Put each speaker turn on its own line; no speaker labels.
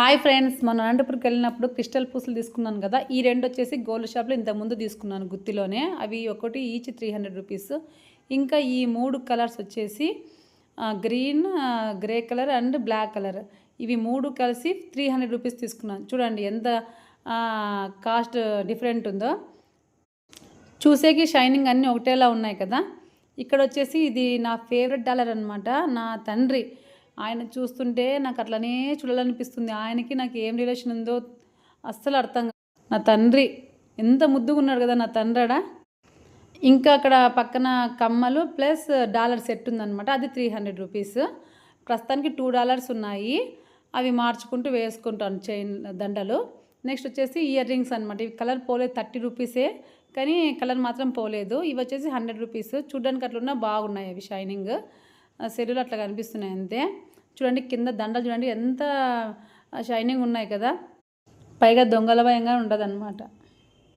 Hi friends మొన్న అనంతపురికి వెళ్ళినప్పుడు crystal పూసలు తీసుకున్నాను కదా ఈ రెండు వచ్చేసి గోల్డ్ షాప్లో ఇంతకుముందు తీసుకున్నాను గుత్తిలోనే. అవి ఒకటి ఈచ్ త్రీ హండ్రెడ్ రూపీస్ ఇంకా ఈ మూడు కలర్స్ వచ్చేసి green grey colour and black colour. ఇవి మూడు కలిసి త్రీ హండ్రెడ్ రూపీస్ తీసుకున్నాను. చూడండి ఎంత కాస్ట్ డిఫరెంట్ ఉందో. చూసేకి షైనింగ్ అన్నీ ఒకటేలా ఉన్నాయి కదా. ఇక్కడ వచ్చేసి ఇది నా ఫేవరెట్ డాలర్ అనమాట నా తండ్రి ఆయన చూస్తుంటే నాకు అట్లనే చూడాలనిపిస్తుంది. ఆయనకి నాకు ఏం రిలేషన్ ఉందో అస్సలు అర్థం కాదు. నా తండ్రి ఎంత ముద్దుగా ఉన్నాడు కదా నా తండ్రడా? ఇంకా అక్కడ పక్కన కమ్మలు ప్లస్ డాలర్ సెట్ ఉందన్నమాట. అది త్రీ హండ్రెడ్ రూపీస్ ప్రస్తుతానికి టూ డాలర్స్ ఉన్నాయి. అవి మార్చుకుంటూ వేసుకుంటాను చైన్ దండలు. నెక్స్ట్ వచ్చేసి ఇయర్ రింగ్స్ అనమాట ఇవి కలర్ పోలేదు థర్టీ రూపీసే కానీ కలర్ మాత్రం పోలేదు. ఇవి వచ్చేసి హండ్రెడ్ రూపీస్ చూడడానికి అట్లున్నా బాగున్నాయి అవి షైనింగ్ సెల్లులు అట్లా కనిపిస్తున్నాయి అంతే. చూడండి కింద దండలు చూడండి ఎంత షైనింగ్ ఉన్నాయి కదా. పైగా దొంగల భయంగా ఉండదు